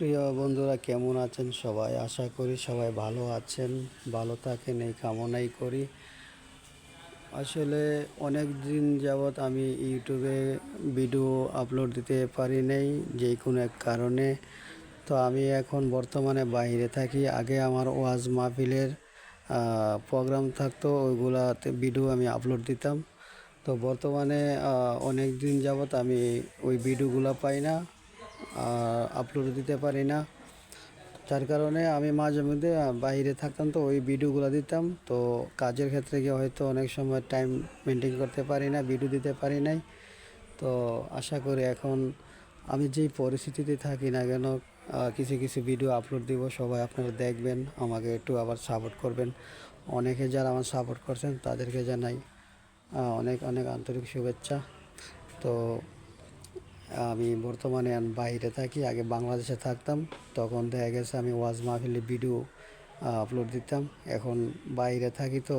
প্রিয় বন্ধুরা, কেমন আছেন সবাই? আশা করি সবাই ভালো আছেন, ভালো থাকেন, এই কামনাই করি। আসলে অনেক দিন যাবৎ আমি ইউটিউবে ভিডিও আপলোড দিতে পারি নাই, যে কোনো এক কারণে। তো আমি এখন বর্তমানে বাইরে থাকি। আগে আমার ওয়াজ মাহফিলের প্রোগ্রাম থাকতো, ওইগুলাতে ভিডিও আমি আপলোড দিতাম। তো বর্তমানে অনেক দিন যাবৎ আমি ওই ভিডিওগুলো পাই না। আপলোড দিতে পারি না। যার কারণে আমি মাঝে মধ্যে বাইরে থাকতাম তো ওই ভিডিওগুলো দিতাম। তো কাজের ক্ষেত্রে গিয়ে হয়তো অনেক সময় টাইম মেনটেন করতে পারি না ভিডিও দিতে পারি নাই। তো আশা করি এখন আমি যেই পরিস্থিতিতে থাকি না কেন কিছু কিছু ভিডিও আপলোড দিব, সবাই আপনারা দেখবেন, আমাকে একটু আবার সাপোর্ট করবেন। অনেকে যারা আমার সাপোর্ট করছেন, তাদেরকে জানাই অনেক অনেক আন্তরিক শুভেচ্ছা। তো আমি বর্তমানে বাইরে থাকি আগে বাংলাদেশে থাকতাম। তখন দেখা গেছে আমি ওয়াজ মাহফিলে ভিডিও আপলোড দিতাম। এখন বাইরে থাকি তো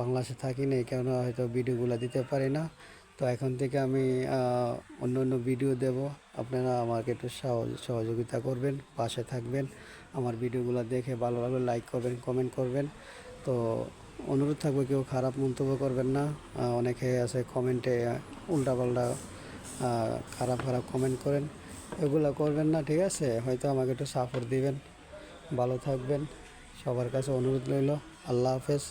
বাংলাদেশে থাকি না কারণে হয়তো ভিডিওগুলো দিতে পারি না। তো এখন থেকে আমি অন্য অন্য ভিডিও দেব। আপনারা আমাকে একটু সহযোগিতা করবেন পাশে থাকবেন। আমার ভিডিওগুলো দেখে ভালো লাগলে লাইক করবেন কমেন্ট করবেন। তো অনুরোধ থাকবে কেউ খারাপ মন্তব্য করবেন না। অনেকে আছে কমেন্টে উল্টাপাল্টা আহ, খারাপ খারাপ কমেন্ট করেন, এগুলো করবেন না, ঠিক আছে? হয়তো আমাকে একটু সাপোর্ট দিবেন। ভালো থাকবেন। সবার কাছে অনুরোধ রইল। আল্লাহ হাফেজ।